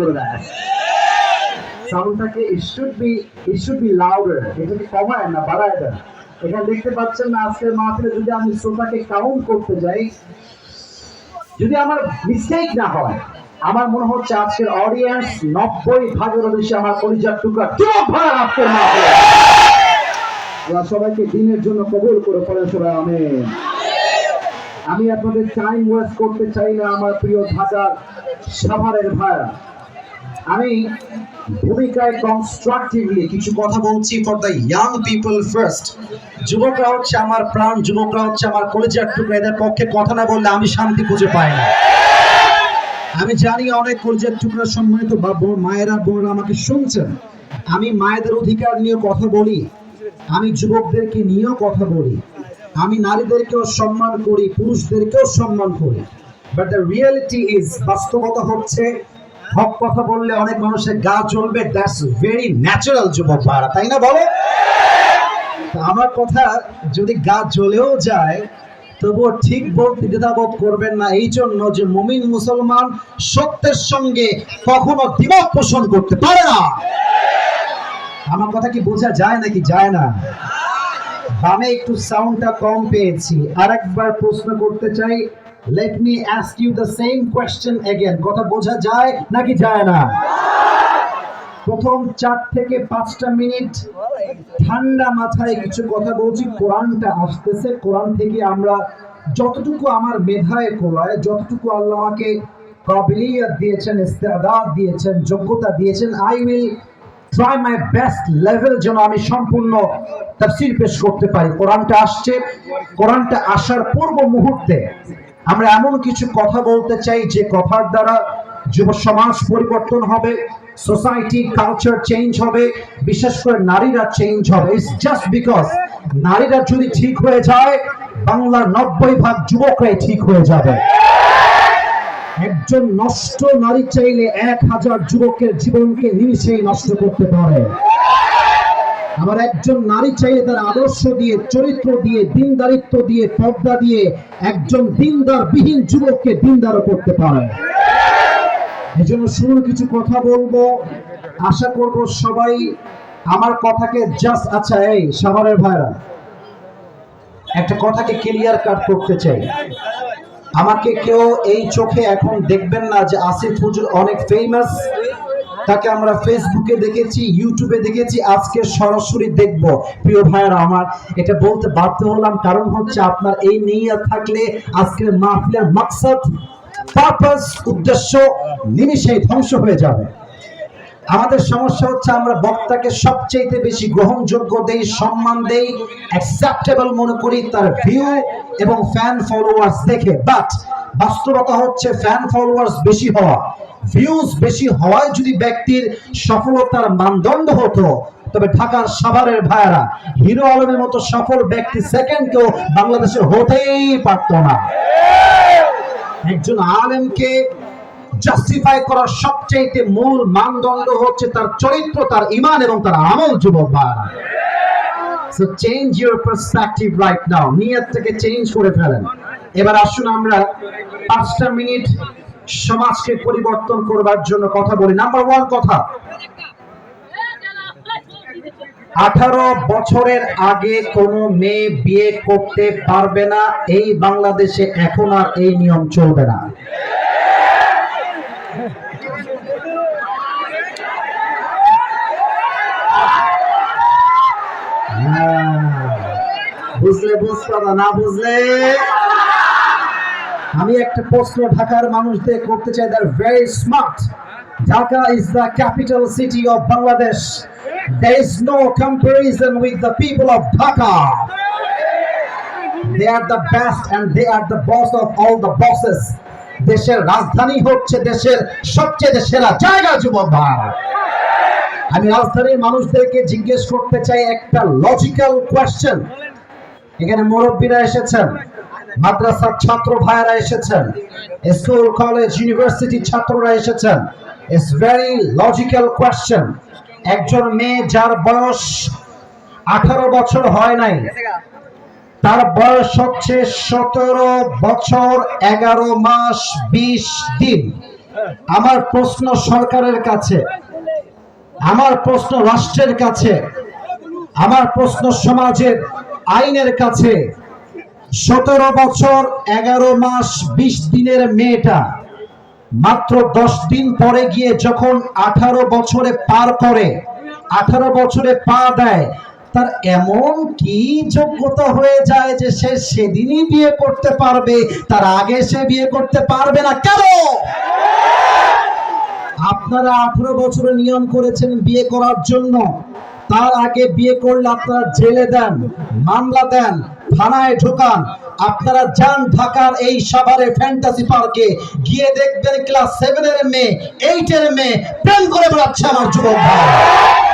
করে দেয়। সাউন্ডটাকে it be it should be louder এটাকে কমায় না, বাড়ায় এখানে দেখতে পাচ্ছেন না, আজকের মাহফিলে যদি আমি শ্রোতাকে কাউন্ট করতে যাই, যদি আমার না হয়, আমার মনে হচ্ছে আজকের অডিয়েন্স নব্বই ভাগেরও বেশি আমার পরিচয় টুকরা ভাই আজকের মাহফিলে সবাইকে দিনের জন্য কবুল করে পড়েন সবাই, আমেন। আমি আপনাদের টাইম ওয়েস্ট করতে চাই না, আমার প্রিয় ঢাকার সাভারের ভাইরা আমি ভূমিকায় কনস্ট্রাকটিভলি কিছু কথা বলছি for the young people first যুবকরা হচ্ছে আমার প্রাণ, যুবকরা হচ্ছে আমার কলেজের টুকরা, এদের পক্ষে কথা না বললে আমি শান্তি খুঁজে পাই না। আমি জানি অনেক কলেজের টুকরা সম্মানিত বা বোন- মায়েরা বোনরা আমাকে শুনছেন। আমি মায়েদের অধিকার নিয়ে কথা বলি, আমি যুবকদেরকে নিয়েও কথা বলি। আমি নারীদেরকেও সম্মান করি, পুরুষদেরকেও সম্মান করি। বাট দ্য রিয়েলিটি ইজ বাস্তবতা হচ্ছে, হক কথা বললে অনেক মানুষের গা জ্বলবে দ্যাটস ভেরি ন্যাচারাল যুবক ভাড়া তাই না বলো? আমার কথা, যদি গা জ্বলেও যায়, তবুও ঠিক বলতে দ্বিধাবোধ করবেন না, এই জন্য যে মুমিন মুসলমান সত্যের সঙ্গে কখনো দ্বিমত পোষণ করতে পারে না। আমার কথা কি বোঝা যায় নাকি যায় না? বামে একটু সাউন্ডটা কম পেয়েছি। আরেকবার প্রশ্ন করতে চাই let me ask you the same question again কথা বোঝা যায় নাকি যায় না? প্রথম চার থেকে পাঁচটা মিনিট ঠান্ডা মাথায় কিছু কথা বলছি, কোরআনটা আসতেছে। কোরআন থেকে আমরা যতটুকু আমার মেধায় কোলায় যতটুকু আল্লাহ আমাকে কাবিলিয়াত দিয়েছেন ইস্তেদাদ দিয়েছেন, যোগ্যতা দিয়েছেন I will try my best level যেন আমি সম্পূর্ণ তাফসির পেশ করতে পারি। কোরআনটা আসছে। কোরআনটা আসার পূর্ব মুহূর্তে আমরা এমন কিছু কথা বলতে চাই যে কথার দ্বারা যুব সমাজ পরিবর্তন হবে সোসাইটি কালচার চেঞ্জ হবে, বিশেষ করে নারীরা চেঞ্জ হবে। ইটস জাস্ট বিকজ নারীরা যদি ঠিক হয়ে যায়, বাংলার নব্বই ভাগ যুবকরাই ঠিক হয়ে যাবে। একজন নষ্ট নারী চাইলে এক হাজার যুবকের জীবনকে নিমিশেই নষ্ট করতে পারে। আমার একজন নারী চাইলে তার আদর্শ দিয়ে, চরিত্র দিয়ে, দিনদারিত্ব দিয়ে, পর্দা দিয়ে একজন দিনদার বিহীন যুবককে দিনদারও করতে পারে। এই জন্য শুরুর কিছু কথা বলব। আশা করব সবাই আমার কথাকে জাস্ট আচ্ছা এই সাভারের ভাইরা, একটা কথাকে ক্লিয়ার কাট করতে চাই। আমাকে কেউ এই চোখে এখন দেখবেন না যে আসিফ হুজুর অনেক ফেমাস তাকে আমরা ফেসবুকে দেখেছি ইউটিউবে দেখেছি, আজকে সরাসরি দেখব। প্রিয় ভাইয়েরা আমার, এটা বলতে বাধ্য হলাম, কারণ হচ্ছে আপনার এই নিয়ে থাকলে আজকের মাহফিলের মাকসাদ পারপাস উদ্দেশ্য নিমিশেই ধ্বংস হয়ে যাবে। আমাদের সমস্যা হচ্ছে আমরা বক্তাকে সবচেয়ে বেশি গ্রহণযোগ্য দেই, সম্মান দেই অ্যাকসেপ্টেবল মনে করি তার ভিউ এবং ফ্যান ফলোয়ার্স দেখে। বাট বাস্তবতা হচ্ছে ফ্যান ফলোয়ার্স বেশি হওয়া। ভিউজ বেশি হওয়ায় যদি ব্যক্তির সফলতার মানদণ্ড হতো, তবে ঢাকার সাভারের ভাইয়ারা, হিরো আলমের মতো সফল ব্যক্তি সেকেন্ড কেউ বাংলাদেশে হতেই পারতো না। একজন আলেমকে জাস্টিফাই করার সবচেয়ে মূল মানদণ্ড হচ্ছে তার চরিত্র, তার ইমান এবং তার আমল, যুবক so change your perspective right now change করে ফেলেন। এবার আসুন আমরা পাঁচটা মিনিট সমাজকে পরিবর্তন করবার জন্য কথা বলি। নাম্বার ওয়ান কথা, আঠারো বছরের আগে কোনো মেয়ে বিয়ে করতে পারবে না। এই বাংলাদেশে এখন আর এই নিয়ম চলবে না। বুঝলে বুঝতে না না বুঝলে? আমি একটা প্রশ্ন ঢাকার মানুষদের করতে চাই they're very smart Dhaka is the capital city of Bangladesh no comparison with the people of Dhaka. They are the best and they are the boss of all the bosses. দেশের রাজধানী হচ্ছে দেশের সবচেয়ে সেরা জায়গা, যুবক ভাই। আমি রাজধানীর মানুষদেরকে জিজ্ঞেস করতে চাই একটা লজিক্যাল কোয়েশ্চেন এখানে মুরব্বীরা এসেছেন, মাদ্রাসার ছাত্র ভাইয়েরা এসেছেন স্কুল কলেজ ইউনিভার্সিটি ছাত্ররা এসেছেন। ইটস ভেরি লজিক্যাল কোয়েশ্চেন একজন মেয়ে যার বয়স আঠারো বছর হয় নাই, তার বয়স হচ্ছে সতেরো বছর এগারো মাস বিশ দিন। আমার প্রশ্ন সরকারের কাছে আমার প্রশ্ন রাষ্ট্রের কাছে, আমার প্রশ্ন সমাজের আইনের কাছে। সতেরো বছর, এগারো মাস, বিশ দিনের মেয়েটা, মাত্র দশ দিন পরে গিয়ে যখন আঠারো বছরে পার করে, আঠারো বছরে পা দেয়, তার এমন কি যোগ্যতা হয়ে যায় যে সে সেদিনই বিয়ে করতে পারবে, তার আগে সে বিয়ে করতে পারবে না? কেন? আপনারা আঠারো বছরে নিয়ম করেছেন বিয়ে করার জন্য। তার আগে বিয়ে করলে আপনারা জেলে দেন, মামলা দেন, থানায় ঢোকান। আপনারা যান ঢাকার এই সাভারে ফ্যান্টাসি পার্কে গিয়ে দেখবেন ক্লাস সেভেনের মেয়ে এইটের মেয়ে, প্রেম করে বেড়াচ্ছে আমার যুবক ভাই।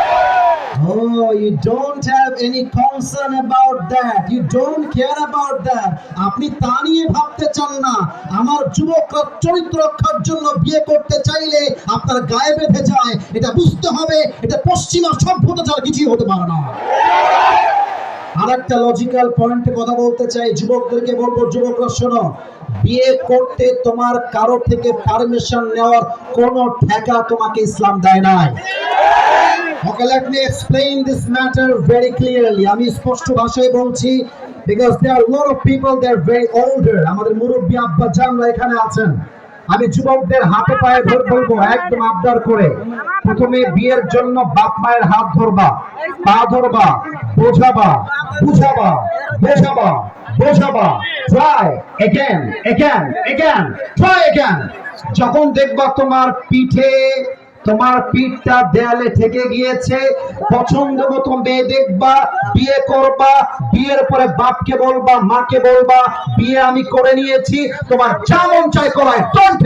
Oh, you don't have any concern about that. You don't care about that. আপনি তা নিয়ে ভাবতে চান না আমার যুবকরা চরিত্র রক্ষার জন্য বিয়ে করতে চাইলে আপনার গায়ে বেঁধে যায় এটা বুঝতে হবে এটা পশ্চিমা সভ্যতা ছাড়া কিছুই হতে পারে না আর একটা লজিক্যাল পয়েন্টে কথা বলতে চাই যুবকদেরকে বলব, যুবকরা শোনো, বিয়ে করতে তোমার কারও থেকে পারমিশন নেওয়ার কোনো ঠেকা তোমাকে ইসলাম দেয় নাই. আমি স্পষ্ট ভাষায় বলছি. আমাদের মুরব্বী আব্বা জানরা এখানে আছেন আমি যুবকদের হাতে পায়ে ধরে বলব, একদম আবদার করে। প্রথমে বিয়ের জন্য বাপ মায়ের হাত ধরবা, পা ধরবা, বোঝাবা, বুঝাবা, বোঝাবা বোঝাবা। Try again again again try again যখন দেখবা তোমার পিঠে তোমার পিঠটা দেয়ালে থেকে গিয়েছে। পছন্দ মতো মেয়ে দেখবা, বিয়ে করবা, বিয়ের পরে বাপকে বলবা, মাকে বলবা, বিয়ে আমি করে নিয়েছি, তোমার যা মন চাই করায় ইট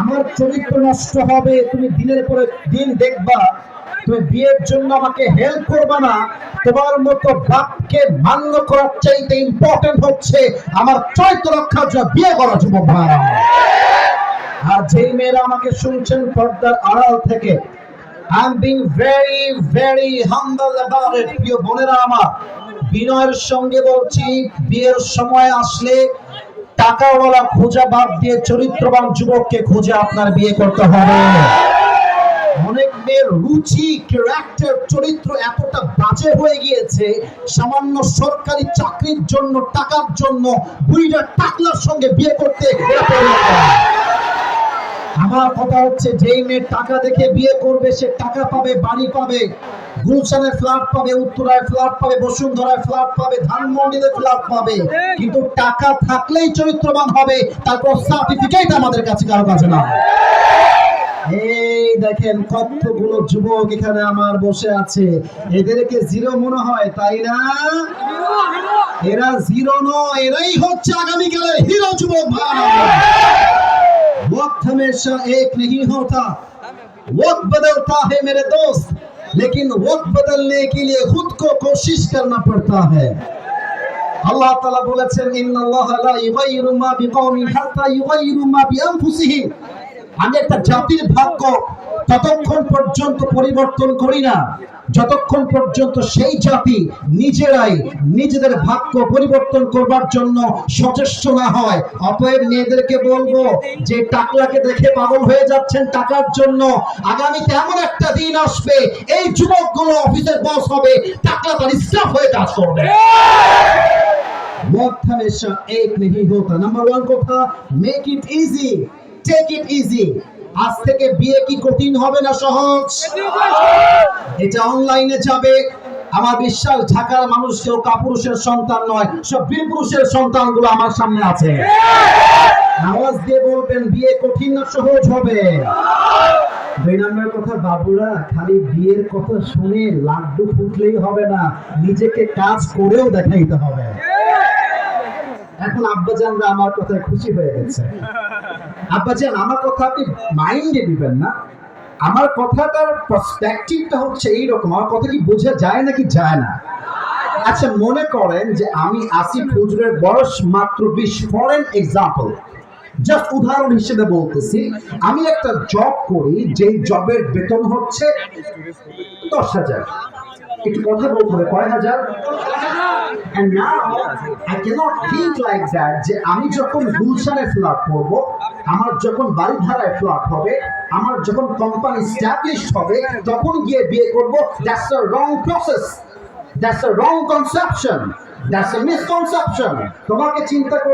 আমার চরিত্র নষ্ট হবে, তুমি দিনের পরে দিন দেখবা। তুমি বিয়ের জন্য আমাকে হেল্প করবা না, তোমার মতো বাপকে মান্য করার চাইতে ইম্পর্টেন্ট হচ্ছে আমার চরিত্র রক্ষার জন্য বিয়ে করা, যুবক ভাই আর যেই মেয়েরা আমাকে শুনছেন পর্দার আড়াল থেকে প্রিয় বোনেরা আমার বিনয়ের সঙ্গে বলছি, বিয়ের সময় আসলে টাকাওয়ালা খোঁজা বাদ দিয়ে চরিত্রবান যুবককে খুঁজে আপনার বিয়ে করতে হবে অনেক মেয়ের রুচি ক্যারেক্টার চরিত্র এতটা বাজে হয়ে গিয়েছে, সামান্য সরকারি চাকরির জন্য, টাকার জন্য বুড়িটা টাকলার সঙ্গে বিয়ে করতে। আমার কথা হচ্ছে, যেই মেয়ে টাকা দেখে বিয়ে করবে, সে টাকা পাবে, বাড়ি পাবে। গুলশানে ফ্ল্যাট পাবে, উত্তরায় ফ্ল্যাট পাবে, বসুন্ধরায় ফ্ল্যাট পাবে, ধানমন্ডিতে ফ্ল্যাট পাবে। কিন্তু টাকা থাকলেই চরিত্রবান হবে, তারপর সার্টিফিকেট আমাদের কাছে কারও কাছে না। এই দেখেন কতগুলো যুবক এখানে আমার বসে আছে। এদেরকে জিরো মনে হয়, তাই না? এরা জিরো নয়, এরাই হচ্ছে আগামীকালের হিরো যুবক ভাই। वक्त हमेशा एक नहीं होता वक्त बदलता है मेरे दोस्त लेकिन वक्त बदलने के लिए खुद को कोशिश करना पड़ता है আল্লাহ তাআলা বলেছেন ইন্নাল্লাহ লা ইউগাইয়িরু মা বিকওমিন হাত্তা ইউগাইয়িরু মা বিআনফুসিহিম আমি একটা জাতির ভাগ্য ততক্ষণ পর্যন্ত পরিবর্তন করি না যতক্ষণ পর্যন্ত সেই জাতি নিজেরাই নিজেদের ভাগ্য পরিবর্তন করবার জন্য সচেষ্ট না হয় অতএব মেয়েদেরকে বলবো যে টাকলাকে দেখে পাগল হয়ে যাচ্ছেন টাকার জন্য আগামীতে এমন একটা দিন আসবে এই যুবকগুলো অফিসের বস হবে টাকলা তার স্টাফ হয়ে কাজ করবে वक्त हमेशा एक नहीं होता नंबर वन কথা make it easy take it easy আজ থেকে বিয়ে কি কঠিন হবে না সহজ? এটা অনলাইনে যাবে। আমার বিশ্বাস ঢাকার মানুষ কেউ কাপুরুষের সন্তান নয়, সব বীর পুরুষের সন্তানগুলো আমার সামনে আছে। আওয়াজ দিয়ে বলবেন, বিয়ে কঠিন না সহজ হবে। দুই কথা, বাবুরা, খালি বিয়ের কথা শুনে লাড্ডু ফুটলেই হবে না। নিজেকে কাজ করেও দেখাইতে হবে। এখন আব্বাজানরা আমার কথায় খুশি হয়ে গেছে। আব্বাজান আমার কথা আপনি মাইন্ডে দিবেন না। আমার কথাটার পার্সপেক্টিভটা হচ্ছে এইরকম। আমার কথা কি বোঝা যায় নাকি যায় না? আচ্ছা মনে করেন যে আমি আসিফ হুজুরের বয়স মাত্র বিশ। ফরেন এক্সাম্পল জাস্ট উদাহরণ হিসেবে বলতেছি, আমি একটা জব করি যে জবের বেতন হচ্ছে দশ হাজার। একটু কথা বলতে হবে, কয় হাজার? And now, I cannot think like that যে আমি যখন গুলশানে ফ্ল্যাট করব আমার যখন বাড়িধারায় ফ্ল্যাট হবে, আমার যখন কোম্পানি স্ট্যাবলিশ হবে, তখন গিয়ে বিয়ে করব। That's a wrong process that's a wrong conception that's a misconception তোমাকে চিন্তা করতে